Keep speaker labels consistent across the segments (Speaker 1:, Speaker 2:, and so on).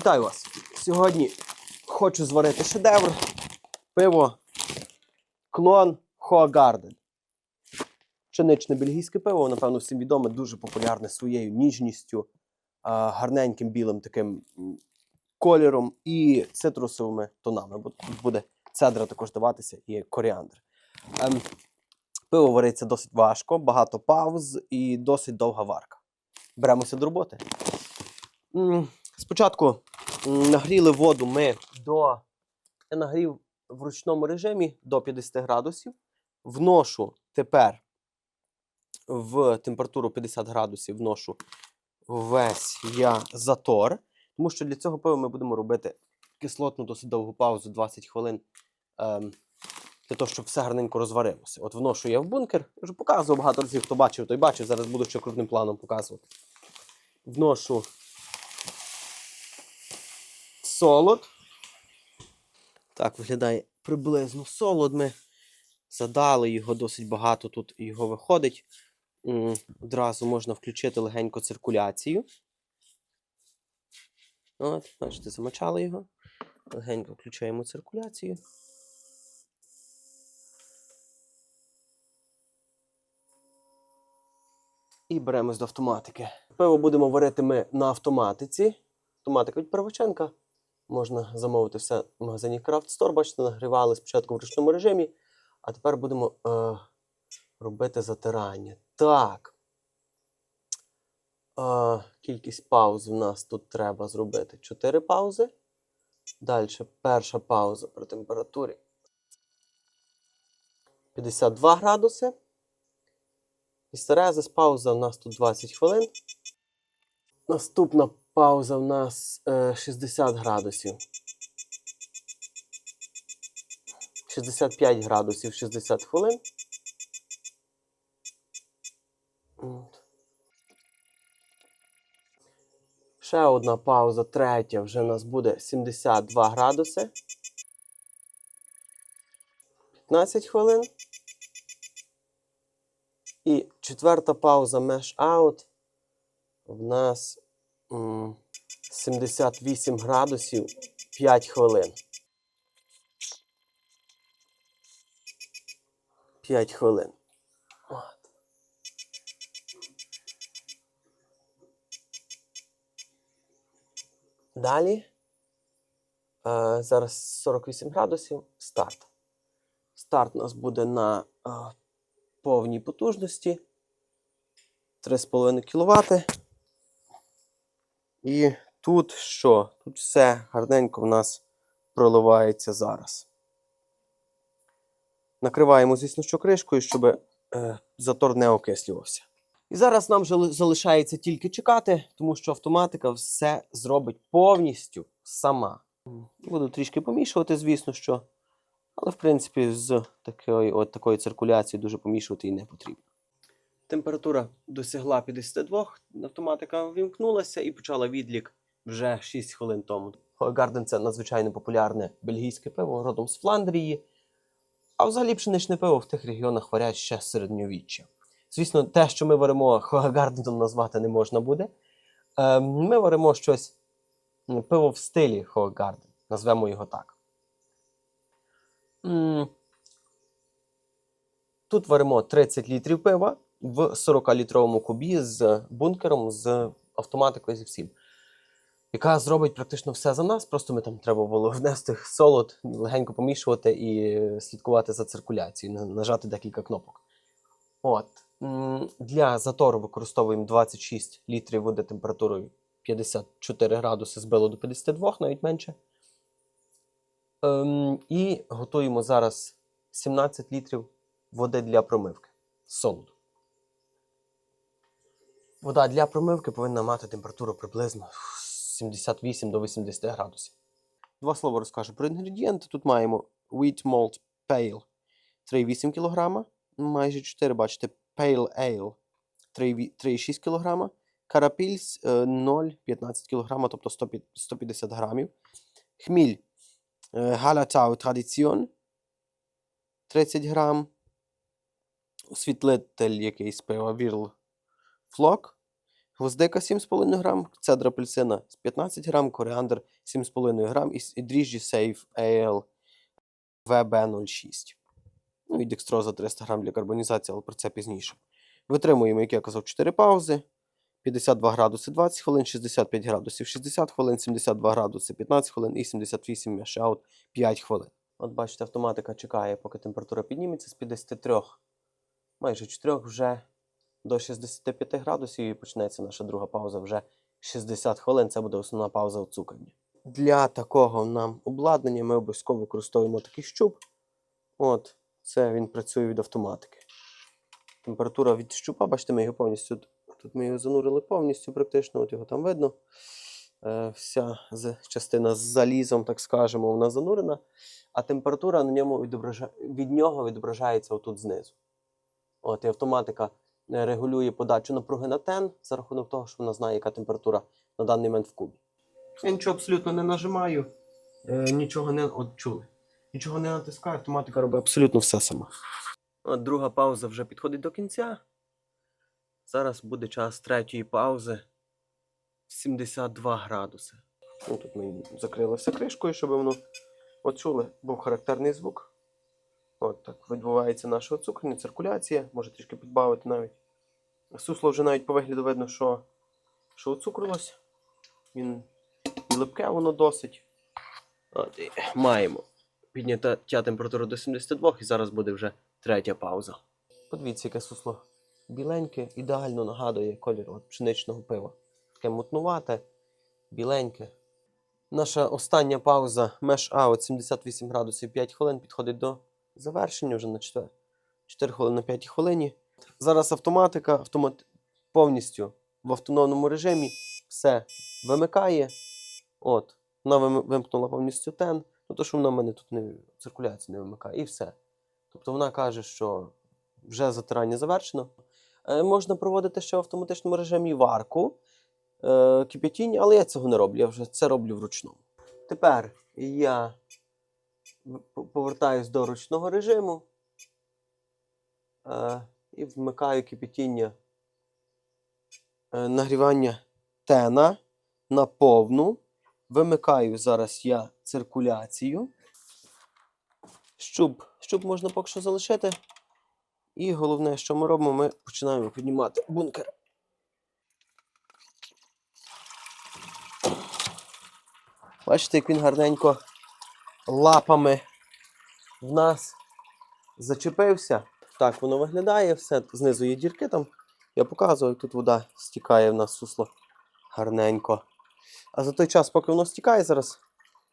Speaker 1: Вітаю вас! Сьогодні хочу зварити шедевр. Пиво клон Хоагарден. Пшеничне бельгійське пиво, напевно, всім відоме, дуже популярне своєю ніжністю, гарненьким білим таким кольором і цитрусовими тонами. Тут буде цедра також даватися і коріандр. Ем, пиво вариться досить важко, багато пауз і досить довга варка. Беремося до роботи. Спочатку нагріли воду ми до. Я нагрів в ручному режимі до 50 градусів. Вношу тепер в температуру 50 градусів вношу весь я затор. Тому що для цього пива ми будемо робити кислотну досить довгу паузу 20 хвилин. Ем, для того, щоб все гарненько розварилося. От вношу я в бункер. Я вже показував багато разів, хто бачив, той бачив. Зараз буду ще крупним планом показувати. Вношу солод. Так виглядає приблизно солод. Ми задали його досить багато тут його виходить. Одразу можна включити легенько циркуляцію. От, бачите, замочали його. Легенько включаємо циркуляцію. І беремось до автоматики. Пиво будемо варити ми на автоматиці. Автоматика від Первоченка. Можна замовити все в магазині Craft Store. Бачите, нагрівали спочатку в ручному режимі, а тепер будемо е, робити затирання. Так. Е, кількість пауз в нас тут треба зробити 4 паузи. Далі перша пауза при температурі 52 градуси. Істерезис пауза у нас тут 20 хвилин. Наступна пауза у нас е, 60 градусів. 65 градусів 60 хвилин. Ще одна пауза, третя, вже у нас буде 72 градуси. 15 хвилин. І четверта пауза mesh out. В нас 78 градусів 5 хвилин. 5 хвилин. Далі. Е, зараз 48 градусів. Старт. Старт у нас буде на е, повній потужності 3,5 кВт. І тут що? Тут все гарненько в нас проливається зараз. Накриваємо, звісно, що кришкою, щоб е, затор не окислювався. І зараз нам вже залишається тільки чекати, тому що автоматика все зробить повністю сама. Буду трішки помішувати, звісно, що. Але, в принципі, з такої, от такої циркуляції дуже помішувати і не потрібно. Температура досягла 52, автоматика ввімкнулася і почала відлік вже 6 хвилин тому. Гарден це надзвичайно популярне бельгійське пиво родом з Фландрії. А взагалі пшеничне пиво в тих регіонах варять ще середньовіччя. Звісно, те, що ми варимо Хоагарденом назвати не можна буде. Е, Ми варимо щось пиво в стилі Хоагарден, назвемо його так. Тут варимо 30 літрів пива в 40-літровому кубі з бункером, з автоматикою зі всім. Яка зробить практично все за нас. Просто ми там треба було внести солод, легенько помішувати і слідкувати за циркуляцією, нажати декілька кнопок. От. Для затору використовуємо 26 літрів води температурою 54 градуси збило до 52, навіть менше. Ем, і готуємо зараз 17 літрів води для промивки солоду. Вода для промивки повинна мати температуру приблизно 78 до 80 градусів. Два слова розкажу про інгредієнти. Тут маємо Wheat Malt Pale 3,8 кг, майже 4, бачите, Pale Ale 3,6 3,6 кг, Карапільс 0,15 кг, тобто 150 грамів. Хміль е, Галатау Традиціон 30 грам. Освітлитель якийсь пива Вірл Флок гвоздика 7,5 грам, цедра апельсина 15 грам, коріандр 7,5 грам і, дріжджі Safe Ale VB06. Ну і декстроза 300 грам для карбонізації, але про це пізніше. Витримуємо, як я казав, 4 паузи. 52 градуси 20 хвилин, 65 градусів 60 хвилин, 72 градуси 15 хвилин і 78 мешаут 5 хвилин. От бачите, автоматика чекає, поки температура підніметься з 53, майже 4 вже до 65 градусів і почнеться наша друга пауза вже 60 хвилин. Це буде основна пауза у цукрні. Для такого нам обладнання ми обов'язково використовуємо такий щуп. От, це він працює від автоматики. Температура від щупа, бачите, ми його повністю. Тут ми його занурили повністю, практично, от його там видно. Е, вся частина з залізом, так скажемо, вона занурена, а температура на ньому відобража... від нього відображається отут знизу. От, і автоматика регулює подачу напруги на тен за рахунок того, що вона знає, яка температура на даний момент в кубі. Я нічого абсолютно не нажимаю, е, нічого не от чули. Нічого не натискаю, автоматика робить абсолютно все сама. От друга пауза вже підходить до кінця. Зараз буде час третьої паузи 72 градуси. Ну, тут ми закрили все кришкою, щоб воно от чули, був характерний звук. От так відбувається наша цукрення, циркуляція, може трішки підбавити навіть. Сусло вже навіть по вигляду видно, що, що оцукрилось. Він липке воно досить. От, і маємо підняття температури до 72 і зараз буде вже третя пауза. Подивіться, яке сусло біленьке, ідеально нагадує колір от, пшеничного пива. Таке мутнувате, біленьке. Наша остання пауза меш аут 78 градусів 5 хвилин підходить до завершення вже на 4, 4 хвилини на 5 хвилині. Зараз автоматика автомат... повністю в автономному режимі все вимикає. От, вона вимкнула повністю тен, ну то що вона в мене тут не циркуляцію не вимикає, і все. Тобто вона каже, що вже затирання завершено. Е, можна проводити ще в автоматичному режимі варку е, кип'ятіння, але я цього не роблю, я вже це роблю вручну. Тепер я повертаюсь до ручного режиму е, і вмикаю кипятіння е, нагрівання тена на повну. Вимикаю зараз я циркуляцію. Щуп, щуп можна поки що залишити. І головне, що ми робимо, ми починаємо піднімати бункер. Бачите, як він гарненько лапами в нас зачепився. Так воно виглядає, все. Знизу є дірки там. Я показую, тут вода стікає в нас сусло гарненько. А за той час, поки воно стікає, зараз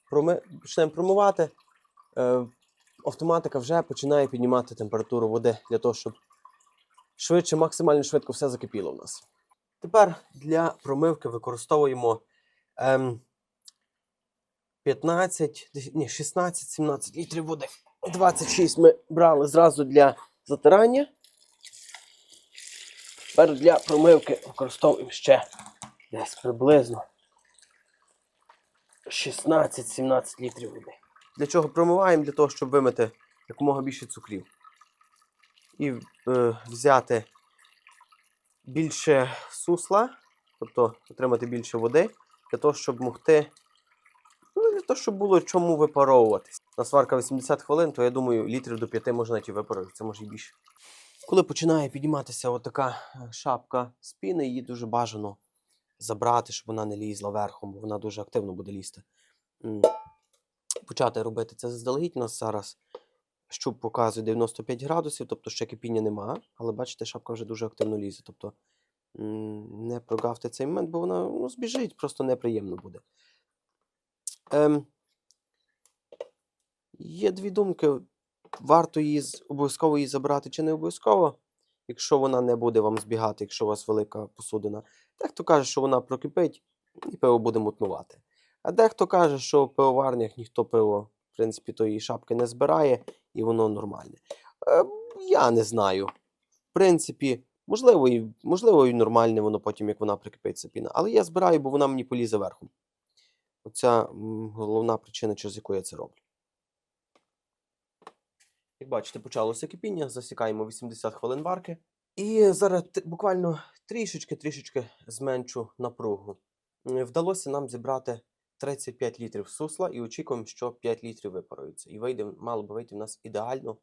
Speaker 1: проми... почнемо промивати. Е, автоматика вже починає піднімати температуру води для того, щоб швидше, максимально швидко все закипіло в нас. Тепер для промивки використовуємо ем, 15, десь- ні, 16-17 літрів води. 26 ми брали зразу для затирання. Тепер для промивки використовуємо ще десь приблизно 16-17 літрів води. Для чого промиваємо? Для того, щоб вимити якомога більше цукрів. І е, взяти більше сусла, тобто отримати більше води, для того, щоб могти. Ну, для того, щоб було чому випаровуватись. На сварка 80 хвилин, то я думаю, літрів до 5 можна навіть і випарувати, це може і більше. Коли починає підійматися отака е, шапка з піни, її дуже бажано забрати, щоб вона не лізла верхом, бо вона дуже активно буде лізти. Почати робити це заздалегідь. У нас зараз щуп показує 95 градусів, тобто ще кипіння нема, але бачите, шапка вже дуже активно лізе. Тобто не прогавте цей момент, бо вона ну, збіжить, просто неприємно буде. Ем, є дві думки. Варто її обов'язково її забрати чи не обов'язково, якщо вона не буде вам збігати, якщо у вас велика посудина. Дехто каже, що вона прокипить і пиво буде мутнувати. А дехто каже, що в пивоварнях ніхто пиво, в принципі, тої шапки не збирає і воно нормальне. Е, я не знаю. В принципі, можливо, і, можливо, і нормальне воно потім, як вона прикипить ця піна. Але я збираю, бо вона мені полізе верхом. Оця головна причина, через яку я це роблю. Як бачите, почалося кипіння, засікаємо 80 хвилин варки. І зараз буквально трішечки-трішечки зменшу напругу. Вдалося нам зібрати 35 літрів сусла і очікуємо, що 5 літрів випарується. І вийде, мало би вийти в нас ідеально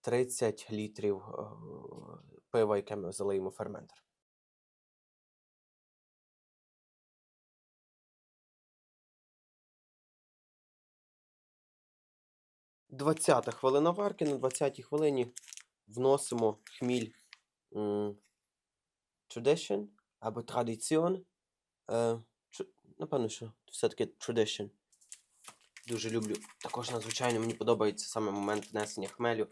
Speaker 1: 30 літрів е, пива, яке ми залиємо ферментер. Двадцята хвилина варки. На 20-й хвилині вносимо хміль tradition або традиціон. Е, напевно, що все-таки tradition. Дуже люблю. Також надзвичайно мені подобається саме момент внесення хмелю.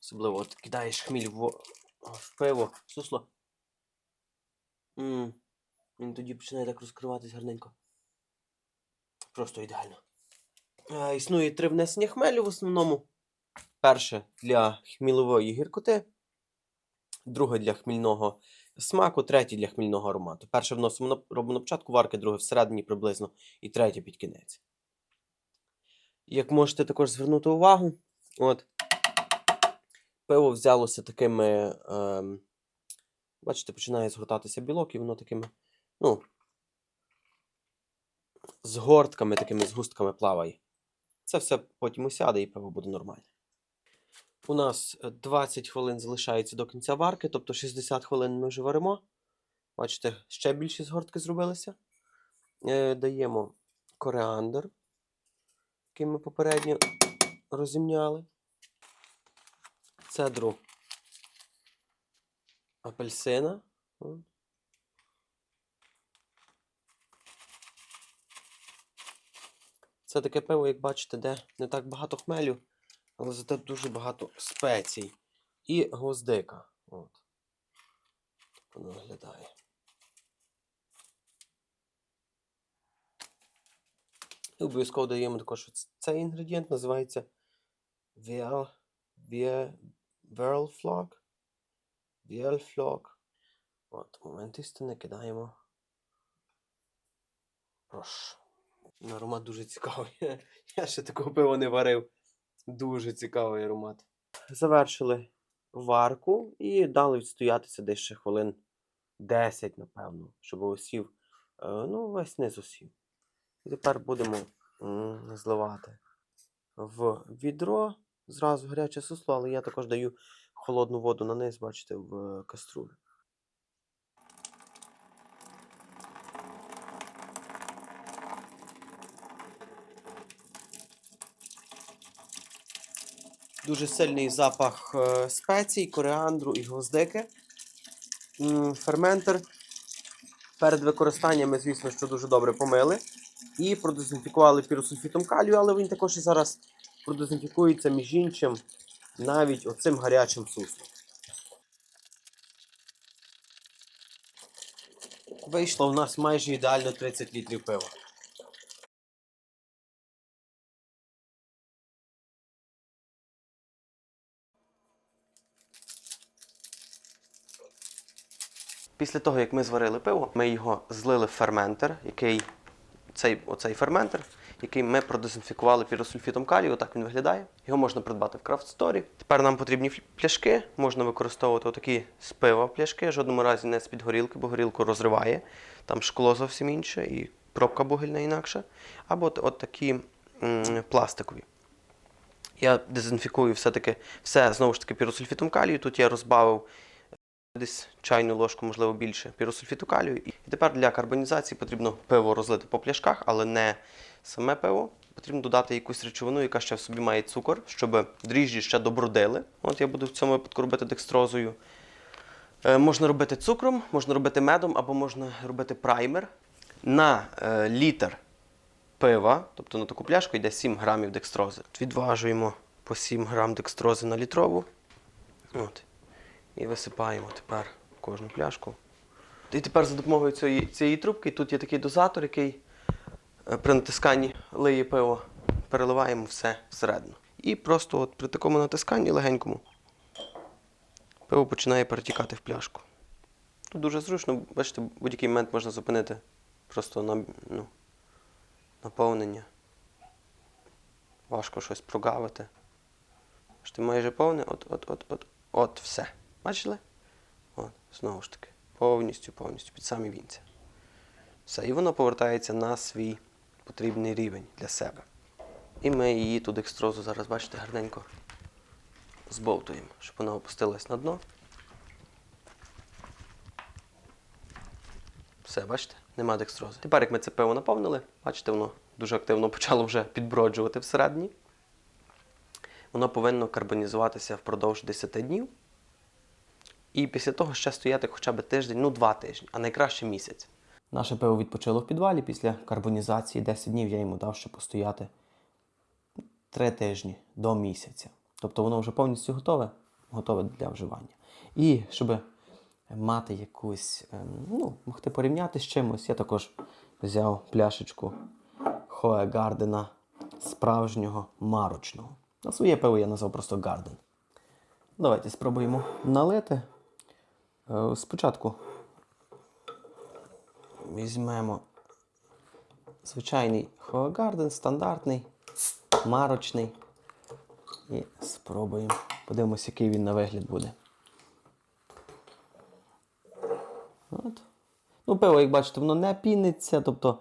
Speaker 1: Особливо от кидаєш хміль в, в пиво, сусло. М, Він тоді починає так розкриватись гарненько. Просто ідеально. Е, Існує три внесення хмелю в основному. Перше для хмілової гіркоти, друге для хмільного смаку, третє для хмільного аромату. Перше вносимо на, робимо на початку варки, друге всередині приблизно, і третє під кінець. Як можете також звернути увагу, от, пиво взялося такими. Ем, бачите, починає згортатися білок, і воно такими, ну, згортками, такими згустками плаває. Це все потім усяде і пиво буде нормальне. У нас е, 20 хвилин залишається до кінця варки, тобто 60 хвилин ми вже варимо. Бачите, ще більші згортки зробилися. Е, даємо коріандр, який ми попередньо розімняли. Цедру апельсина. Це таке пиво, як бачите, де не так багато хмелю, але зате дуже багато спецій. І гвоздика. От. Так воно виглядає. І обов'язково даємо також цей інгредієнт, називається Vie- Verlflog. От, момент істини кидаємо. Прошу. Ну, Аромат дуже цікавий. Я ще такого пива не варив. Дуже цікавий аромат. Завершили варку і дали відстоятися десь ще хвилин 10, напевно, щоб осів. е, Ну, весь низ осів. І тепер будемо зливати в відро. Зразу гаряче сусло, але я також даю холодну воду на низ, бачите, в каструлю. Дуже сильний запах е, спецій, коріандру і гвоздики. Ферментер. Перед використанням ми, звісно, що дуже добре помили. І продезінфікували піросульфітом калію, але він також і зараз продезінфікується між іншим навіть оцим гарячим суслом. Вийшло в нас майже ідеально 30 літрів пива. Після того, як ми зварили пиво, ми його злили в ферментер, який цей, оцей ферментер, який ми продезінфікували піросульфітом калію. Отак він виглядає. Його можна придбати в крафт-сторі. Тепер нам потрібні пляшки. Можна використовувати отакі з пива пляшки, в жодному разі не з-під горілки, бо горілку розриває. Там шкло зовсім інше і пробка бугельна інакша. Або от такі м, пластикові. Я дезінфікую все-таки все знову ж таки піросульфітом калію. Тут я розбавив десь чайну ложку, можливо, більше піросульфіту калію. І тепер для карбонізації потрібно пиво розлити по пляшках, але не саме пиво. Потрібно додати якусь речовину, яка ще в собі має цукор, щоб дріжджі ще добродили. От я буду в цьому випадку робити декстрозою. Е, можна робити цукром, можна робити медом або можна робити праймер. На е, літр пива, тобто на таку пляшку йде 7 грамів декстрози. Відважуємо по 7 грам декстрози на літрову. От. І висипаємо тепер кожну пляшку. І тепер за допомогою цієї, цієї трубки тут є такий дозатор, який е, при натисканні лиє пиво, переливаємо все всередину. І просто от при такому натисканні легенькому пиво починає перетікати в пляшку. Тут дуже зручно, бачите, в будь-який момент можна зупинити просто на, ну, наповнення. Важко щось прогавити. Бачите, майже повне, от, от, от, от, От все. Бачили? От, знову ж таки. Повністю, повністю, під самі вінці. Все. І воно повертається на свій потрібний рівень для себе. І ми її ту декстрозу зараз, бачите, гарненько збовтуємо, щоб вона опустилась на дно. Все, бачите, нема декстрози. Тепер, як ми це пиво наповнили, бачите, воно дуже активно почало вже підброджувати всередині. Воно повинно карбонізуватися впродовж 10 днів. І після того ще стояти хоча б тиждень, ну два тижні, а найкраще місяць. Наше пиво відпочило в підвалі після карбонізації 10 днів я йому дав ще постояти 3 тижні до місяця. Тобто воно вже повністю готове, готове для вживання. І щоб мати якусь, ем, ну, могти порівняти з чимось, я також взяв пляшечку Хое Гардена справжнього марочного. На своє пиво я назвав просто Гарден. Давайте спробуємо налити. Е, Спочатку візьмемо звичайний Хоагарден, стандартний, марочний. І спробуємо. Подивимось, який він на вигляд буде. От. Ну, пиво, як бачите, воно не піниться, тобто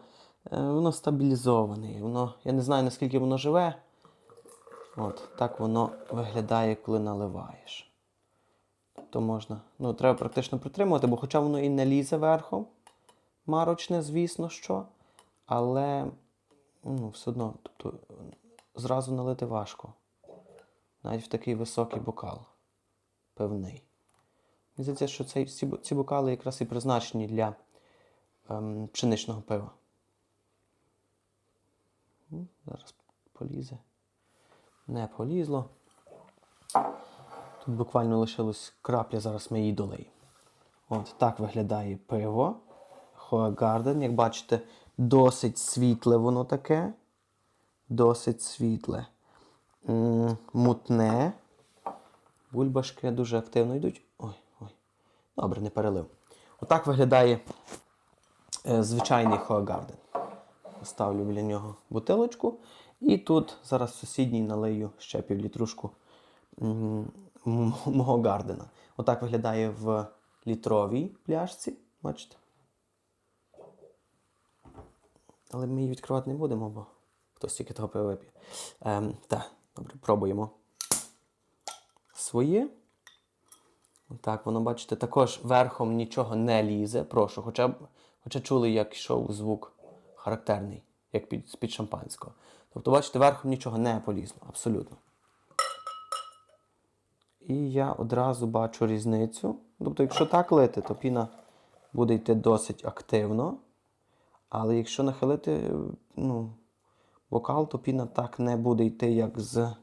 Speaker 1: е, воно стабілізоване. Воно, я не знаю, наскільки воно живе. От, так воно виглядає, коли наливаєш. Тобто можна. Ну, треба практично притримувати, бо хоча воно і не лізе верхом. Марочне, звісно, що. Але ну, все одно, тобто, зразу налити важко. Навіть в такий високий бокал. Певний. Мені здається, що цей, ці, ці бокали якраз і призначені для ем, пшеничного пива. Зараз полізе. Не полізло. Тут буквально лишилось крапля, зараз ми її. От так виглядає пиво. Хоагарден, як бачите, досить світле воно таке. Досить світле. Мутне. Бульбашки дуже активно йдуть. Ой, ой. Добре, не перелив. Отак виглядає е, звичайний Хоагарден. Ставлю біля нього бутилочку. І тут зараз сусідній налию ще півлітрушку мого гардена. Отак виглядає в літровій пляшці. Бачите? Але ми її відкривати не будемо, бо хтось тільки того пива вип'є. Ем, так, добре, пробуємо своє. Так, воно, бачите, також верхом нічого не лізе. Прошу, хоча хоча чули, як йшов звук характерний, як під, з-під шампанського. Тобто, бачите, верхом нічого не полізло, абсолютно. І я одразу бачу різницю. Тобто, якщо так лити, то піна буде йти досить активно. Але якщо нахилити ну, бокал, то піна так не буде йти, як з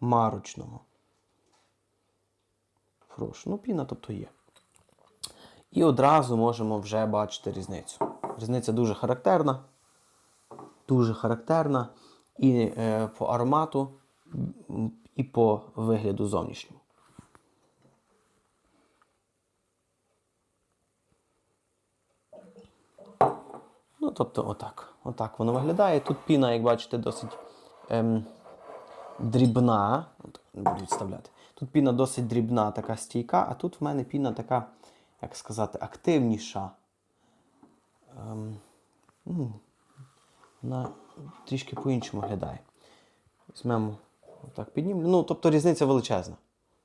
Speaker 1: марочного. Прошу. Ну, піна, тобто є. І одразу можемо вже бачити різницю. Різниця дуже характерна. Дуже характерна і е, по аромату, і по вигляду зовнішньому. Тобто, отак. Отак воно виглядає. Тут піна, як бачите, досить ем, дрібна. От, буду відставляти. Тут піна досить дрібна, така стійка, а тут в мене піна така, як сказати, активніша. Ем, ну, вона трішки по-іншому виглядає. Візьмемо, отак піднімлю. Ну, тобто різниця величезна.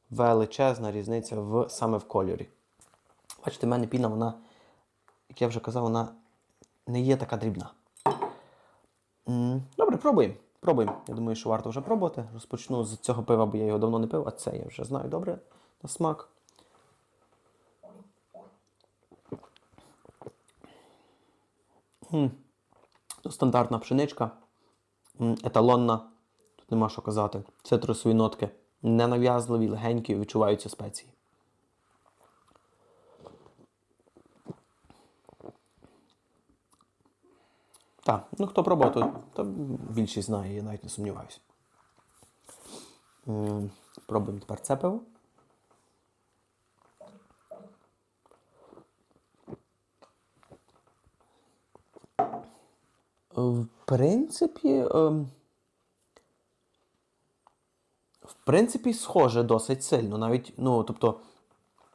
Speaker 1: Величезна різниця в, саме в кольорі. Бачите, в мене піна, вона, як я вже казав, вона не є така дрібна. Добре, пробуємо. Пробуємо. Я думаю, що варто вже пробувати. Розпочну з цього пива, бо я його давно не пив, а це я вже знаю добре на смак. Стандартна пшеничка, еталонна, тут нема що казати. Цитрусові нотки ненав'язливі, легенькі, відчуваються спеції. Так, ну хто пробував, то, то більшість знає, я навіть не сумніваюся. Пробуємо тепер це пиво. В принципі, ем, в принципі, схоже досить сильно. Навіть, ну, тобто,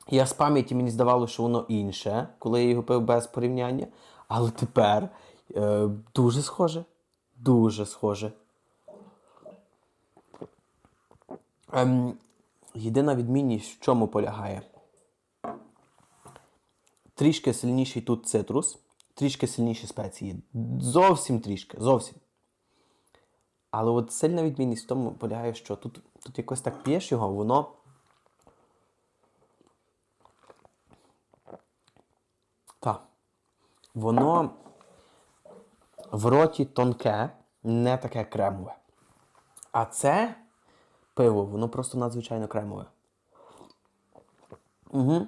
Speaker 1: я з пам'яті мені здавалося, що воно інше, коли я його пив без порівняння. Але тепер е, дуже схоже. Дуже схоже. Ем, єдина відмінність в чому полягає? Трішки сильніший тут цитрус, трішки сильніші спеції. Зовсім трішки, зовсім. Але от сильна відмінність в тому полягає, що тут, тут якось так п'єш його, воно. Так. Воно в роті тонке, не таке кремове. А це пиво, воно просто надзвичайно кремове. Угу.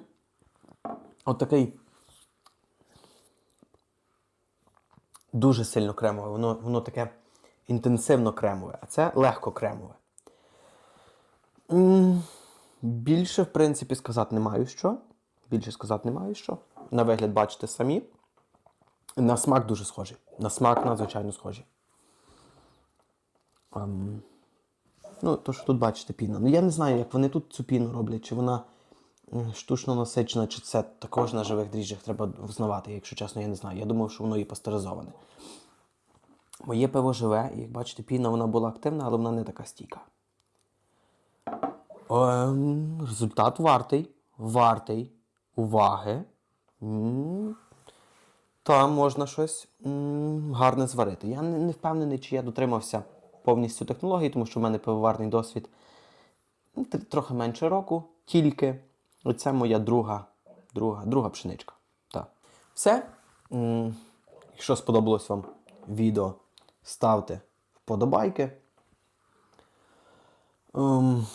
Speaker 1: От такий дуже сильно кремове. Воно, воно таке інтенсивно кремове, а це легко кремове. Більше, в принципі, сказати не маю що. Більше сказати не маю що. На вигляд бачите самі. На смак дуже схожий. На смак надзвичайно схожий. Ем, ну, то, що тут бачите, піна. Ну, я не знаю, як вони тут цю піну роблять, чи вона штучно насичена, чи це також на живих дріжджах треба взнавати. Якщо чесно, я не знаю. Я думав, що воно є пастеризоване. Моє пиво живе, і як бачите, піна вона була активна, але вона не така стійка. Ем, результат вартий. Вартий уваги. М, Та можна щось гарне зварити. Я не, не впевнений, чи я дотримався повністю технології, тому що в мене пивоварний досвід ну, трохи менше року, тільки. Оце моя друга, друга, друга пшеничка. Так. Все. Якщо сподобалось вам відео, ставте вподобайки. Ем,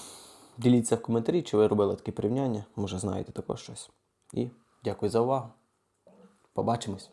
Speaker 1: діліться в коментарі, чи ви робили таке порівняння. Може, знаєте також щось. І дякую за увагу. Побачимось.